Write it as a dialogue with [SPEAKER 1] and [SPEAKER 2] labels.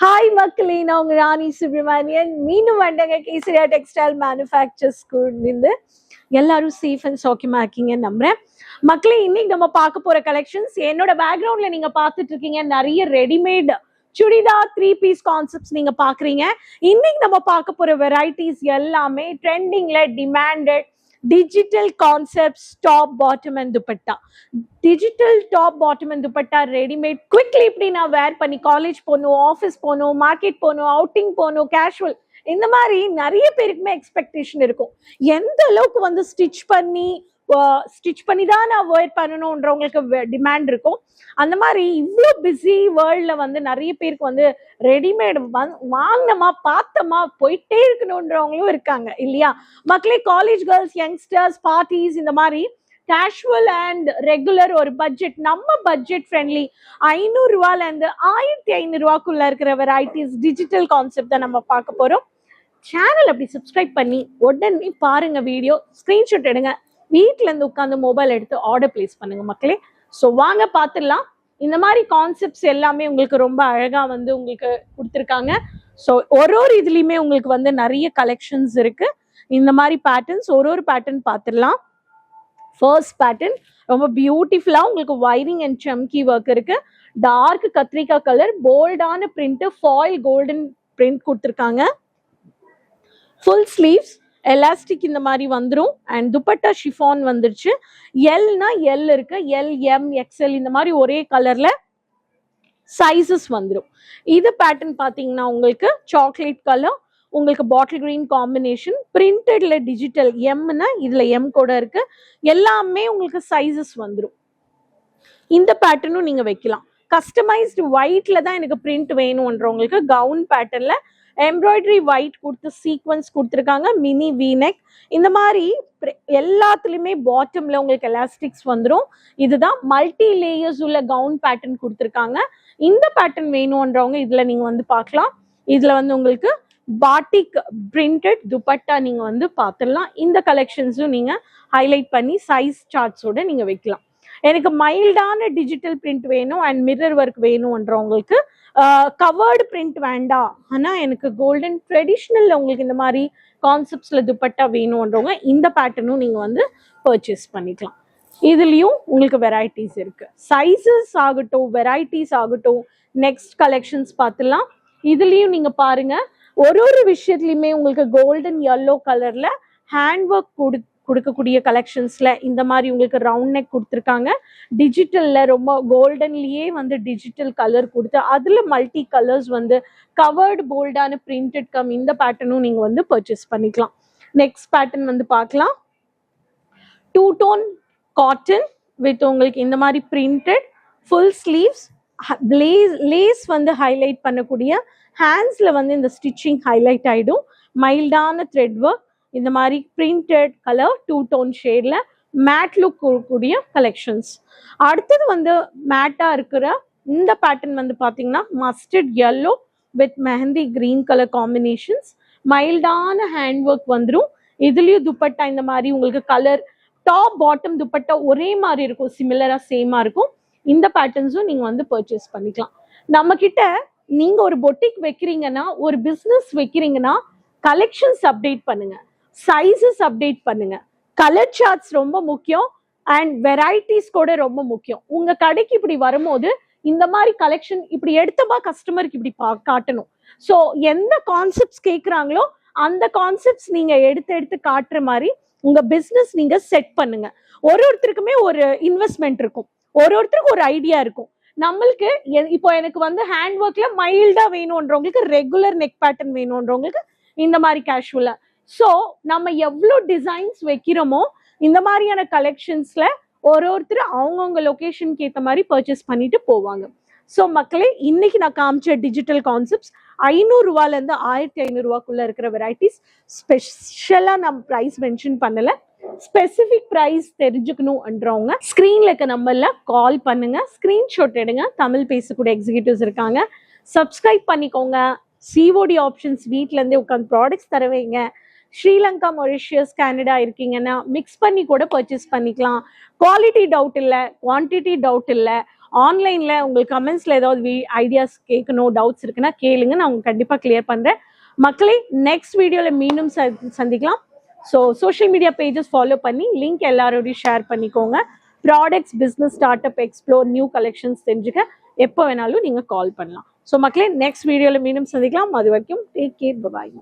[SPEAKER 1] Hi மக்களே. நான் உங்க ராணி சுப்ரமணியன் மீண்டும் வந்தங்க கேசரியா டெக்ஸ்டைல் மேனுஃபேக்சர் ஸ்கூல்லேருந்து எல்லாரும் சேஃப் அண்ட் சௌக்கியமா இருக்கீங்கன்னு நம்புறேன். மக்களே இன்னைக்கு நம்ம பார்க்க போற கலெக்ஷன்ஸ் என்னோட பேக்ரவுண்ட்ல நீங்க பார்த்துட்டு இருக்கீங்க. நிறைய readymade churidar three piece concepts நீங்க பாக்குறீங்க இன்னைக்கு நம்ம பார்க்க போற வெரைட்டிஸ் எல்லாமே ட்ரெண்டிங்ல demanded digital concepts top bottom and dupatta digital top bottom and dupatta readymade quickly இப்படி நான் வேர் பண்ணி காலேஜ் போகணும் ஆஃபீஸ் போகணும் மார்க்கெட் போகணும் அவுட்டிங் போகணும் கேஷுவல் இந்த மாதிரி நிறைய பேருக்குமே எக்ஸ்பெக்டேஷன் இருக்கும். எந்த அளவுக்கு வந்து ஸ்டிச் பண்ணி ஸ்டிச் பண்ணி தான் நான் வேர் பண்ணணுன்றவங்களுக்கு டிமாண்ட் இருக்கும். அந்த மாதிரி இவ்வளோ பிஸி வேர்ல்டில் வந்து நிறைய பேருக்கு வந்து ரெடிமேட் வாங்கினமா பார்த்தமா போயிட்டே இருக்கணுன்றவங்களும் இருக்காங்க இல்லையா? மக்களே காலேஜ் கேர்ள்ஸ் யங்ஸ்டர்ஸ் பார்ட்டிஸ் இந்த மாதிரி கேஷுவல் அண்ட் ரெகுலர் ஒரு பட்ஜெட் நம்ம பட்ஜெட் ஃப்ரெண்ட்லி ஐநூறுரூவாலேருந்து ஆயிரத்தி ஐநூறுரூவாக்குள்ள இருக்கிற வெரைட்டிஸ் டிஜிட்டல் கான்செப்ட் தான் நம்ம பார்க்க போகிறோம் சேனல் அப்படி சப்ஸ்கிரைப் பண்ணி உடனே பாருங்கள் வீடியோ ஸ்க்ரீன்ஷாட் எடுங்க. வீட்டிலேருந்து இருந்து உட்காந்து மொபைல் எடுத்து ஆர்டர் பிளேஸ் பண்ணுங்க மக்களே. ஸோ வாங்க பார்த்துடலாம் இந்த மாதிரி கான்செப்ட்ஸ் எல்லாமே உங்களுக்கு ரொம்ப அழகா வந்து உங்களுக்கு கொடுத்துருக்காங்க. ஸோ ஒரு ஒரு இதுலயுமே உங்களுக்கு வந்து நிறைய கலெக்ஷன்ஸ் இருக்கு. இந்த மாதிரி பேட்டர்ன்ஸ் ஒரு ஒரு பேட்டர்ன் பார்த்துடலாம் ஃபர்ஸ்ட் பேட்டர்ன் ரொம்ப பியூட்டிஃபுல்லா உங்களுக்கு ஒயரிங் அண்ட் செம்கி ஒர்க் இருக்கு. டார்க் கத்திரிக்காய் கலர் போல்டான பிரிண்ட் ஃபாயில் கோல்டன் பிரிண்ட் கொடுத்துருக்காங்க. ஃபுல் ஸ்லீவ்ஸ் எலாஸ்டிக் இந்த மாதிரி வந்துடும் அண்ட் துப்பட்டா ஷிஃபான் வந்துருச்சு. எல்னா எல் இருக்கு. எல் எம் எக்ஸ்எல் இந்த மாதிரி ஒரே கலர்ல சைசஸ் வந்துடும் இது பேட்டர்ன் பார்த்தீங்கன்னா உங்களுக்கு சாக்லேட் கலர் உங்களுக்கு பாட்டில் கிரீன் காம்பினேஷன் பிரிண்டட்ல டிஜிட்டல் எம்னா இதுல எம் கூட இருக்கு. எல்லாமே உங்களுக்கு சைசஸ் வந்துடும் இந்த பேட்டர்னும் நீங்க வைக்கலாம். கஸ்டமைஸ்டு ஒயிட்ல தான் எனக்கு பிரிண்ட் வேணும்ன்றவங்களுக்கு கவுன் பேட்டர்ன்ல எம்ப்ராய்டரி ஒயிட் கொடுத்து சீக்வன்ஸ் கொடுத்துருக்காங்க மினி வீனெக் இந்த மாதிரி எல்லாத்துலேயுமே எல்லாத்துலயுமே பாட்டம்ல உங்களுக்கு எலாஸ்டிக்ஸ் வந்துடும் இதுதான் மல்டி லேயர்ஸ் உள்ள கவுன் பேட்டர்ன் கொடுத்துருக்காங்க. இந்த பேட்டர்ன் வேணும்ன்றவங்க இதில் நீங்கள் வந்து பார்க்கலாம். இதில் வந்து உங்களுக்கு பாட்டிக் பிரிண்டட் துப்பட்டா நீங்கள் வந்து பார்த்துடலாம். இந்த கலெக்ஷன்ஸும் நீங்கள் ஹைலைட் பண்ணி சைஸ் சார்ட்ஸோட நீங்கள் வைக்கலாம். எனக்கு மைல்டான டிஜிட்டல் பிரிண்ட் வேணும் அண்ட் மிரர் ஒர்க் வேணும்ன்றவங்களுக்கு கவர்டு பிரிண்ட் வேண்டாம். ஆனால் எனக்கு கோல்டன் ட்ரெடிஷ்னலில் உங்களுக்கு இந்த மாதிரி கான்செப்ட்ஸில் துப்பட்டா வேணும்ன்றவங்க இந்த பேட்டர்னும் நீங்கள் வந்து பர்ச்சேஸ் பண்ணிக்கலாம். இதுலேயும் உங்களுக்கு வெரைட்டிஸ் இருக்குது சைசஸ் ஆகட்டும் வெரைட்டிஸ் ஆகட்டும் நெக்ஸ்ட் கலெக்ஷன்ஸ் பார்த்துலாம். இதுலேயும் நீங்கள் பாருங்கள் ஒரு ஒரு விஷயத்துலையுமே உங்களுக்கு கோல்டன் எல்லோ கலரில் ஹேண்ட் ஒர்க் கொடு கொடுக்கக்கூடிய கலெக்ஷன்ஸில் இந்த மாதிரி உங்களுக்கு ரவுண்ட் நெக் கொடுத்துருக்காங்க. டிஜிட்டலில் ரொம்ப கோல்டன்லேயே வந்து டிஜிட்டல் கலர் கொடுத்து அதில் மல்டி கலர்ஸ் வந்து கவர்டு போல்டான பிரிண்டட் கம் இந்த பேட்டர்னும் நீங்கள் வந்து பர்ச்சேஸ் பண்ணிக்கலாம். நெக்ஸ்ட் பேட்டர்ன் வந்து பார்க்கலாம். டூ டோன் காட்டன் வித் உங்களுக்கு இந்த மாதிரி printed full sleeves lace lace வந்து ஹைலைட் பண்ணக்கூடிய ஹேண்ட்ஸில் வந்து இந்த ஸ்டிச்சிங் ஹைலைட் ஆகிடும் மைல்டான த்ரெட் ஒர்க் இந்த மாதிரி பிரிண்டட் கலர் டூ டோன் ஷேடில் மேட் லுக் கூடிய கலெக்ஷன்ஸ் அடுத்தது வந்து மேட்டாக இருக்கிற இந்த பேட்டர்ன் வந்து பார்த்தீங்கன்னா mustard yellow with mehndi green colour combinations மைல்டான ஹேண்ட் ஒர்க் வந்துடும் இதுலயும் துப்பட்டா இந்த மாதிரி உங்களுக்கு கலர் டாப் பாட்டம் துப்பட்டா ஒரே மாதிரி இருக்கும். சிமிலரா சேமா இருக்கும். இந்த பேட்டர்ன்ஸும் நீங்க வந்து பர்ச்சேஸ் பண்ணிக்கலாம். நம்ம கிட்ட நீங்க ஒரு பொட்டிக் வைக்கிறீங்கன்னா ஒரு பிசினஸ் வைக்கிறீங்கன்னா கலெக்ஷன்ஸ் அப்டேட் பண்ணுங்க. சைசஸ் அப்டேட் பண்ணுங்க. கலர் சார்ட்ஸ் ரொம்ப முக்கியம் அண்ட் வெரைட்டிஸ் கூட ரொம்ப முக்கியம். உங்க கடைக்கு இப்படி வரும்போது இந்த மாதிரி கலெக்ஷன் இப்படி எடுத்தமா கஸ்டமருக்கு இப்படி பா- காட்டணும். ஸோ எந்த கான்செப்ட்ஸ் கேட்குறாங்களோ அந்த கான்செப்ட்ஸ் நீங்க எடுத்து எடுத்து காட்டுற மாதிரி உங்க பிஸ்னஸ் நீங்க செட் பண்ணுங்க. ஒரு ஒருத்தருக்குமே ஒரு இன்வெஸ்ட்மெண்ட் இருக்கும். ஒரு ஒருத்தருக்கு ஒரு ஐடியா இருக்கும். நம்மளுக்கு இப்போ எனக்கு வந்து ஹேண்ட் ஒர்க்ல மைல்டா வேணும்ன்றவங்களுக்கு ரெகுலர் நெக் பேட்டர்ன் வேணும்ன்றவங்களுக்கு இந்த மாதிரி கேஷுவலா ஸோ நம்ம எவ்வளோ டிசைன்ஸ் வைக்கிறோமோ இந்த மாதிரியான கலெக்ஷன்ஸ்ல ஒரு ஒருத்தர் அவங்கவுங்க லொக்கேஷனுக்கு ஏற்ற மாதிரி பர்ச்சேஸ் பண்ணிட்டு போவாங்க. ஸோ மக்களே இன்னைக்கு நான் காமிச்ச டிஜிட்டல் கான்செப்ட்ஸ் ஐநூறுரூவாலேருந்து ஆயிரத்தி ஐநூறுரூவாக்குள்ளே இருக்கிற வெரைட்டிஸ் ஸ்பெஷலாக நம்ம ப்ரைஸ் மென்ஷன் பண்ணலை. ஸ்பெசிஃபிக் ப்ரைஸ் தெரிஞ்சுக்கணும்ன்றவங்க ஸ்க்ரீனில் இருக்க நம்பரில் கால் பண்ணுங்கள் ஸ்க்ரீன்ஷாட் எடுங்க தமிழ் பேசக்கூடிய எக்ஸிக்யூட்டிவ்ஸ் இருக்காங்க. சப்ஸ்கிரைப் பண்ணிக்கோங்க. சிஓடி ஆப்ஷன்ஸ் வீட்டிலேருந்தே உட்காந்து ப்ராடக்ட்ஸ் தருவீங்க ஸ்ரீலங்கா மொரிஷியஸ் கனடா இருக்கீங்கன்னா மிக்ஸ் பண்ணி கூட பர்ச்சேஸ் பண்ணிக்கலாம். குவாலிட்டி டவுட் இல்லை குவான்டிட்டி டவுட் இல்லை. ஆன்லைன்ல உங்களுக்கு கமெண்ட்ஸ்ல ஏதாவது ஐடியாஸ் கேட்கணும் டவுட்ஸ் இருக்குன்னா கேளுங்க நான் உங்களுக்கு கண்டிப்பாக கிளியர் பண்றேன். மக்களே நெக்ஸ்ட் வீடியோவில் மீண்டும் சந்திக்கலாம். So social media pages follow பண்ணி லிங்க் எல்லாரோடையும் ஷேர் பண்ணிக்கோங்க. Products business start up explore new collections தெரிஞ்சுக்க. எப்போ வேணாலும் நீங்கள் கால் பண்ணலாம். ஸோ மக்களே நெக்ஸ்ட் வீடியோவில் மீண்டும் சந்திக்கலாம். அது வரைக்கும் டேக் கேர் பாய்